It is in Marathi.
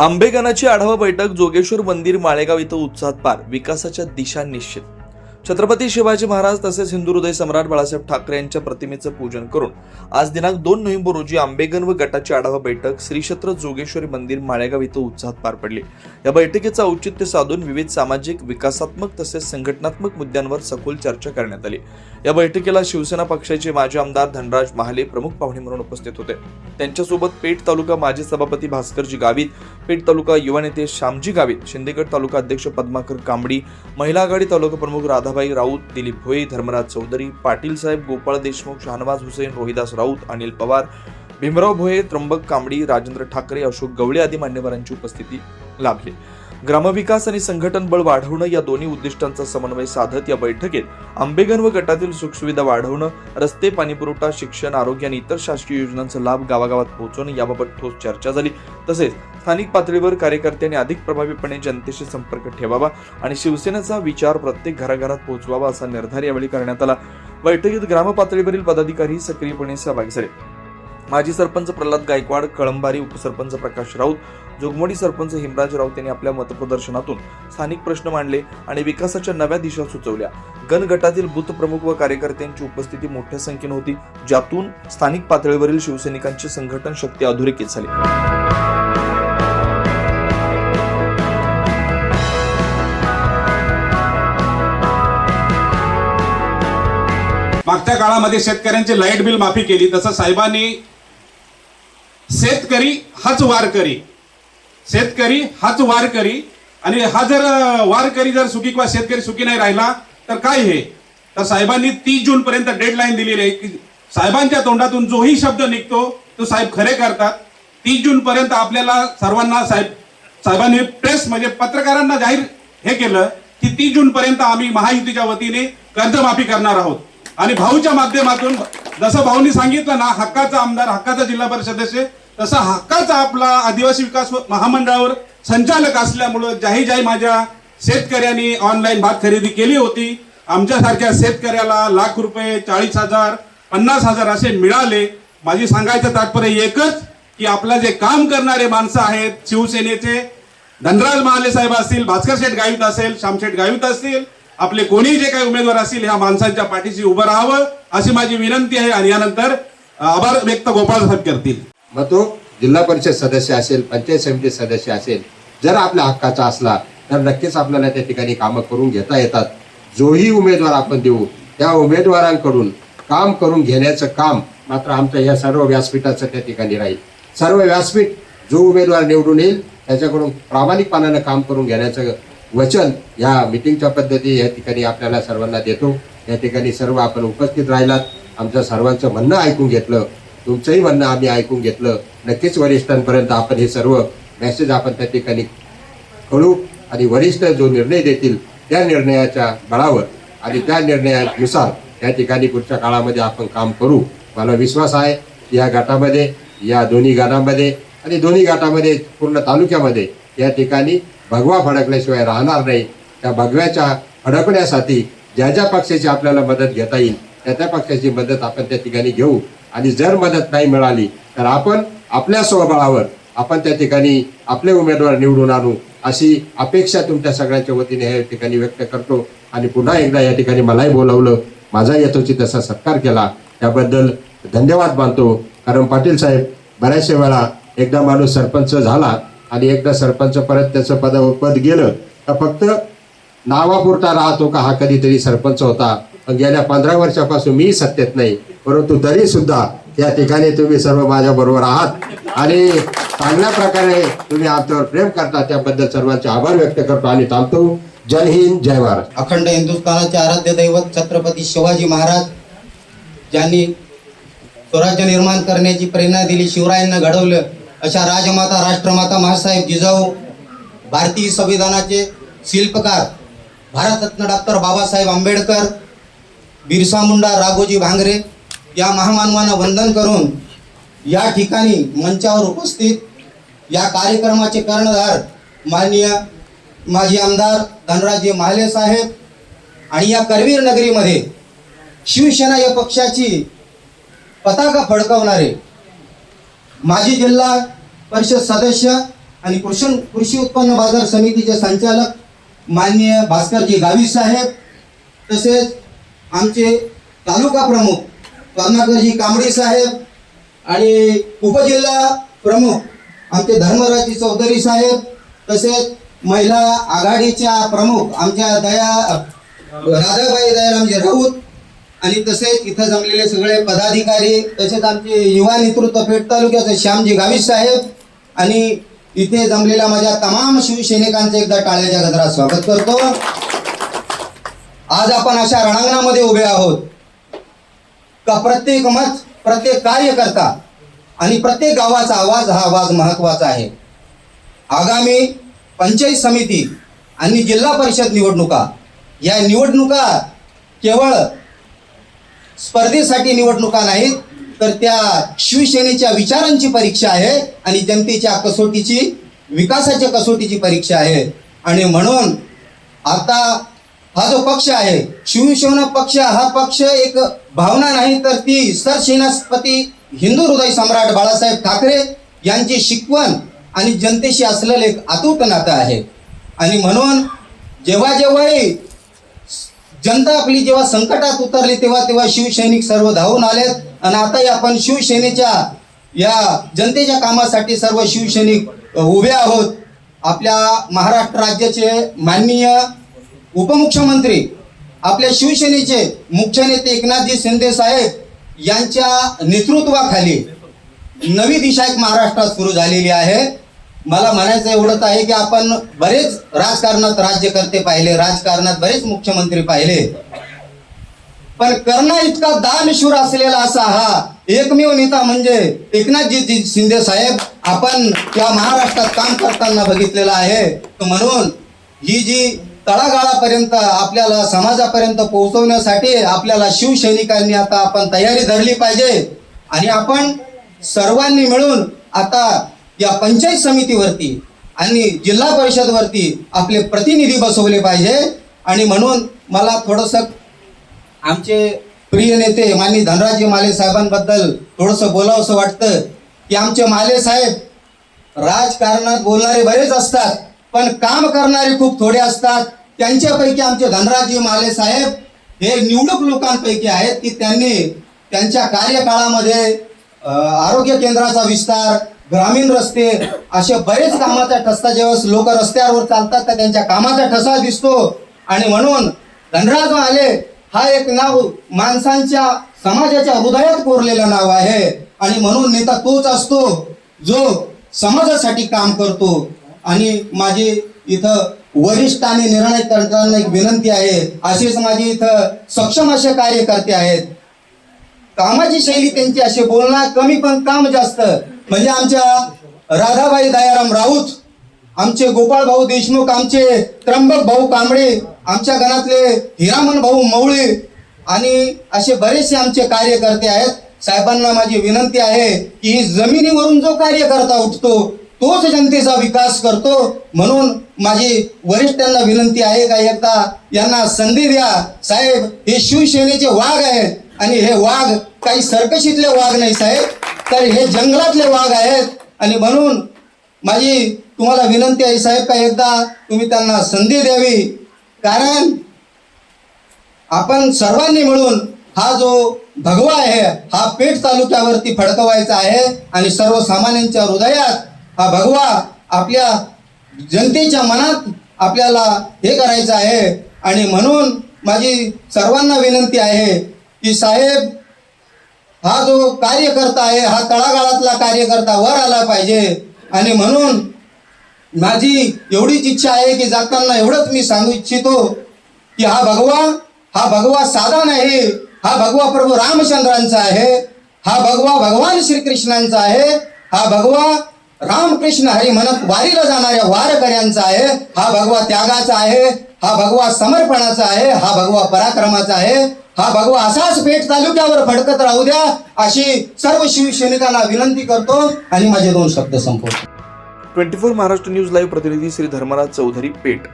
आंबेगणाची आढावा बैठक जोगेश्वर मंदिर माळेगाव इथं उत्साहात पार. विकासाच्या दिशा निश्चित. छत्रपती शिवाजी महाराज तसेच हिंदू हृदय सम्राट बाळासाहेब ठाकरे यांच्या प्रतिमेचं पूजन करून आज दिनांक दोन नोव्हेंबर रोजी आंबेगन व गटाची आढावा बैठक श्रीक्षेत्र जोगेश्वरी मंदिर माळेगाव इथं उत्साहात पार पडली. या बैठकीचं औचित्य साधून विविध सामाजिक विकासात्मक तसेच संघटनात्मक मुद्द्यांवर सखोल चर्चा करण्यात आली. या बैठकीला शिवसेना पक्षाचे माजी आमदार धनराज महाले प्रमुख पाहुणे म्हणून उपस्थित होते. त्यांच्यासोबत पेठ तालुका माजी सभापती भास्करजी गावित पेठ तालुका युवा नेते श्यामजी गावित शिंदेगड तालुका अध्यक्ष पद्माकर कांबडी महिला आघाडी तालुका प्रमुख राधाबाई राऊत दिलीप भोई धर्मराज चौधरी पाटील साहेब गोपाळ देशमुख शहानवाज हुसेन रोहिदास राऊत अनिल पवार भीमराव भोये त्र्यंबक कांबडी राजेंद्र ठाकरे अशोक गवळे आदी मान्यवरांची उपस्थिती लाभली. ग्रामविकास आणि संघटन बळ वाढवणं या दोन्ही उद्दिष्टांचा समन्वय साधत या बैठकीत आंबेगण व गटातील सुखसुविधा वाढवणं रस्ते पाणीपुरवठा शिक्षण आरोग्य आणि इतर शासकीय योजनांचा लाभ गावागावात पोहोचवणं याबाबत ठोस चर्चा झाली. तसेच स्थानिक पातळीवर कार्यकर्त्यांनी अधिक प्रभावीपणे जनतेशी संपर्क ठेवावा आणि शिवसेनेचा विचार प्रत्येक घराघरात पोहोचवावा असा निर्धार यावेळी करण्यात आला. बैठकीत ग्रामपातळीवरील पदाधिकारी सक्रियपणे सहभागी झाले. माजी सरपंच प्रल्हाद गायकवाड कळंबारी उपसरपंच प्रकाश राऊत जोगमोडी सरपंच हिमराज राऊत यांनी आपल्या मतप्रदर्शनातून स्थानिक प्रश्न मांडले आणि विकासाच्या नव्या दिशा सुचवल्या. गण गटातील बूथ प्रमुख व कार्यकर्त्यांची उपस्थिती मोठ्या संख्येने होती ज्यातून स्थानिक पातळीवरील शिवसैनिकांची संघटन शक्ती अधोरेखित झाली. मागच्या काळामध्ये शेतकऱ्यांची लाइट बिल माफी केली तसं साहेबांनी शेतकरी हाच वारकरी. शेतकरी हाच वारकरी. आणि हा जर वारकरी जर सुखी किंवा शेतकरी सुखी नाही राहिला तर काय हे? तर साहेबांनी तीस जून पर्यंत डेडलाईन दिलेली आहे की साहेबांच्या तोंडातून जोही शब्द निघतो तो साहेब खरे करतात. तीस जून पर्यंत आपल्याला सर्वांना साहेब साहेबांनी प्रेस म्हणजे पत्रकारांना जाहीर हे केलं की तीस जून पर्यंत आम्ही महायुतीच्या वतीने कर्जमाफी करणार आहोत. आणि भाऊच्या माध्यमातून जसं भाऊनी सांगितलं ना हक्काचा आमदार हक्काचा जिल्हा परिषद सदस्य तसा हक्काचा आपला आदिवासी विकास महामंडळावर संचालक असल्यामुळं जाही जाही माझ्या शेतकऱ्यांनी ऑनलाईन भात खरेदी केली होती. आमच्यासारख्या शेतकऱ्याला लाख रुपये चाळीस हजार पन्नास हजार असे मिळाले. माझी सांगायचं तात्पर्य एकच की आपलं जे काम करणारे माणसं आहेत शिवसेनेचे धनराज महाले साहेब असतील भास्कर शेठ गावित असेल श्यामशेठ गावित असतील आपले कोणी जे काही उमेदवार असतील ह्या माणसांच्या पाठीशी उभं राहावं अशी माझी विनंती आहे. आणि यानंतर आभार व्यक्त गोपाळ साहेब करतील. मग तो जिल्हा परिषद सदस्य असेल पंचायत समिती सदस्य असेल जर आपल्या हक्काचा असला तर नक्कीच आपल्याला त्या ठिकाणी कामं करून घेता येतात. जोही उमेदवार आपण देऊ त्या उमेदवारांकडून काम करून घेण्याचं काम मात्र आमच्या या सर्व व्यासपीठाचं त्या ठिकाणी राहील. सर्व व्यासपीठ जो उमेदवार निवडून येईल त्याच्याकडून प्रामाणिकपणानं काम करून घेण्याचं वचन या मिटिंगच्या पद्धती या ठिकाणी आपल्याला सर्वांना देतो. या ठिकाणी सर्व आपण उपस्थित राहिलात. आमच्या सर्वांचं म्हणणं ऐकून घेतलं. तुमचंही म्हणणं आम्ही ऐकून घेतलं. नक्कीच वरिष्ठांपर्यंत आपण हे सर्व मेसेज आपण त्या ठिकाणी कळू आणि वरिष्ठ जो निर्णय देतील त्या निर्णयाच्या बळावर आणि त्या निर्णयानुसार त्या ठिकाणी पुढच्या काळामध्ये आपण काम करू. मला विश्वास आहे की या गटामध्ये या दोन्ही गटामध्ये आणि दोन्ही गटामध्ये पूर्ण तालुक्यामध्ये या ठिकाणी भगवा फडकल्याशिवाय राहणार नाही. त्या भगव्याच्या फडकण्यासाठी ज्या ज्या पक्षाची आपल्याला मदत घेता येईल त्या त्या पक्षाची मदत आपण त्या ठिकाणी घेऊ. आणि जर मदत नाही मिळाली तर आपण आपल्या स्वबळावर आपण त्या ठिकाणी आपले उमेदवार निवडून आणू अशी अपेक्षा तुमच्या सगळ्यांच्या वतीने या ठिकाणी व्यक्त करतो. आणि पुन्हा एकदा या ठिकाणी मलाही बोलावलं माझा यथोचित तसा सत्कार केला. त्याबद्दल धन्यवाद मानतो. कारण पाटील साहेब बऱ्याचशा वेळा एकदा माणूस सरपंच झाला आणि एकदा सरपंच परत त्याचं पद पद गेलं तर फक्त नावापुरता राहतो का हा कधीतरी सरपंच होता. गेल्या पंधरा वर्षापासून मी सत्तेत नाही परंतु तरी सुद्धा या ठिकाणी तुम्ही सर्व माझ्या बरोबर आहात. आणि चांगल्या प्रकारे तुम्ही आमच्यावर प्रेम करता त्याबद्दल सर्वांचे आभार व्यक्त करतो आणि थांबतो. जय हिंद जय भारत. अखंड हिंदुस्थानाचे आराध्य दैवत छत्रपती शिवाजी महाराज ज्यांनी स्वराज्य निर्माण करण्याची प्रेरणा दिली शिवरायांना घडवलं अशा राजमाता राष्ट्रमाता महासाहेब जिजाऊ भारतीय संविधानाचे शिल्पकार भारतरत्न डॉक्टर बाबासाहेब आंबेडकर बिरसा मुंडा राघोजी भांगरे या महामानवांना वंदन करून या ठिकाणी मंचावर उपस्थित या कार्यक्रमाचे कर्णधार माननीय माजी आमदार धनराजे महाले साहेब आणि या करवीर नगरीमध्ये शिवसेना या पक्षाची पताका फडकवणारे माजी जिल्हा परिषद सदस्य आणि कृषी कृषी उत्पन्न बाजार समितीचे संचालक माननीय भास्करजी गावी साहेब तसेच आमचे तालुका प्रमुख करुणाकरजी कांबडी साहेब आणि उपजिल्हा प्रमुख आमचे धर्मराजी चौधरी साहेब तसेच महिला आघाडीच्या प्रमुख आमच्या दया राधाबाई दयारामजी राऊत आणि तसेच इथं जमलेले सगळे पदाधिकारी तसेच आमचे युवा नेतृत्व पेठ तालुक्याचे श्यामजी गावित साहेब आणि इथे जमलेल्या माझ्या तमाम शिवसैनिकांचे एकदा टाळ्याच्या गजरात स्वागत करतो. आज आपण अशा रणांगणामध्ये उभे आहोत का प्रत्येक मत प्रत्येक कार्यकर्ता आणि प्रत्येक गावाचा आवाज हा आवाज महत्त्वाचा आहे. आगामी पंचायत समिती आणि जिल्हा परिषद निवडणुका या निवडणुका केवळ स्पर्धेसाठी निवडणुका नाहीत तर त्या शिवसेनेच्या विचारांची परीक्षा आहे आणि जनतेच्या कसोटीची विकासाच्या कसोटीची परीक्षा आहे. आणि म्हणून आता हा जो पक्ष आहे शिवसेना पक्ष हा पक्ष एक भावना नाही तर ती सरसेनापती हिंदू हृदय सम्राट बाळासाहेब ठाकरे यांची शिकवण आणि जनतेशी असलेलं एक अतूट नातं आहे. आणि म्हणून जेव्हा जेव्हाही जनता आपली जेव्हा संकटात उतरली तेव्हा तेव्हा शिवसैनिक सर्व धावून आलेत आणि आताही आपण शिवसेनेच्या या जनतेच्या कामासाठी सर्व शिवसैनिक उभे आहोत. आपल्या महाराष्ट्र राज्याचे माननीय उपमुख्यमंत्री आपल्या शिवसेनेचे मुख्य नेते एकनाथजी शिंदे साहेब यांच्या नेतृत्वाखाली नवी दिशा एक महाराष्ट्रात सुरू झालेली आहे. मला म्हणायचं एवढंच आहे की आपण बरेच राजकारणात राज्यकर्ते पाहिले राजकारणात बरेच मुख्यमंत्री पाहिले. पण करणा इतका दानशूर असलेला असा हा एकमेव नेता म्हणजे एकनाथजी शिंदे साहेब आपण या महाराष्ट्रात काम करताना बघितलेलं आहे. म्हणून ही जी तळागाळापर्यंत आपल्याला समाजापर्यंत पोहोचवण्यासाठी आपल्याला शिवसैनिकांनी आता आपण तयारी धरली पाहिजे. आणि आपण सर्वांनी मिळून आता या पंचायत समितीवरती आणि जिल्हा परिषदवरती आपले प्रतिनिधी बसवले पाहिजे. आणि म्हणून मला थोडंसं आमचे प्रिय नेते माननीय धनराजी माले साहेबांबद्दल थोडंसं बोलावंसं वाटतं की आमचे माले साहेब राजकारणात बोलणारे बरेच असतात. पण काम करणारे खूप थोडे असतात. त्यांच्यापैकी आमचे धनराजी माले साहेब हे निवडक लोकांपैकी आहेत की त्यांनी त्यांच्या कार्यकाळामध्ये आरोग्य केंद्राचा विस्तार ग्रामीण रस्ते असे बरेच कामाचा ठसा जेव्हा लोक रस्त्यावर चालतात तर त्यांच्या कामाचा ठसा दिसतो. आणि म्हणून धनराज माले हा एक नाव माणसांच्या समाजाच्या हृदयात कोरलेलं नाव आहे. आणि म्हणून नेता तोच असतो जो समाजासाठी काम करतो. आणि माझी इथं वरिष्ठ आणि निर्णय करताना एक विनंती आहे. असेच माझी इथं सक्षम असे कार्यकर्ते आहेत. कामाची शैली त्यांची अशी बोलणार कमी पण काम जास्त. म्हणजे आमच्या राधाबाई दयाराम राऊत आमचे गोपाळ भाऊ देशमुख आमचे त्र्यंबक भाऊ कांबळे आमच्या गणातले हिरामन भाऊ मवळे आणि असे बरेचसे आमचे कार्यकर्ते आहेत. साहेबांना माझी विनंती आहे की ही जमिनीवरून जो कार्यकर्ता उठतो तोच जनतेचा विकास करतो म्हणून माझी वरिष्ठांना विनंती आहे का एकदा यांना संधी द्या. साहेब हे शिवसेनेचे वाघ आहेत आणि हे वाघ काही सर्कशीतले वाघ नाही साहेब तर हे जंगलातले वाघ आहेत. आणि म्हणून माझी तुम्हाला विनंती आहे साहेब का एकदा तुम्ही त्यांना संधी द्यावी. कारण आपण सर्वांनी मिळून हा जो भगवा आहे हा पेठ तालुक्यावरती फडकवायचा आहे आणि सर्वसामान्यांच्या हृदयात हा भगवा आपल्या जनतेच्या मनात आपल्याला हे करायचं आहे. आणि म्हणून माझी सर्वांना विनंती आहे की साहेब हा जो कार्यकर्ता आहे हा तळागाळातला कार्यकर्ता वर आला पाहिजे. आणि म्हणून माझी एवढीच इच्छा आहे की जाताना एवढंच मी सांगू इच्छितो की हा भगवा हा भगवा साधा नाही हा भगवा प्रभू रामचंद्रांचा आहे हा भगवा भगवान श्रीकृष्णांचा आहे हा भगवा रामकृष्ण हरी म्हणत वारीला जाणाऱ्या वारकऱ्यांचा आहे हा भगवा त्यागाचा आहे हा भगवा समर्पणाचा आहे हा भगवा पराक्रमाचा आहे हा भगवा असाच पेठ तालुक्यावर फडकत राहू द्या अशी सर्व शिवसैनिकांना विनंती करतो आणि माझे दोन शब्द संपवतो. Twenty four Maharashtra news live प्रतिनिधी श्री धर्मराज चौधरी पेठ.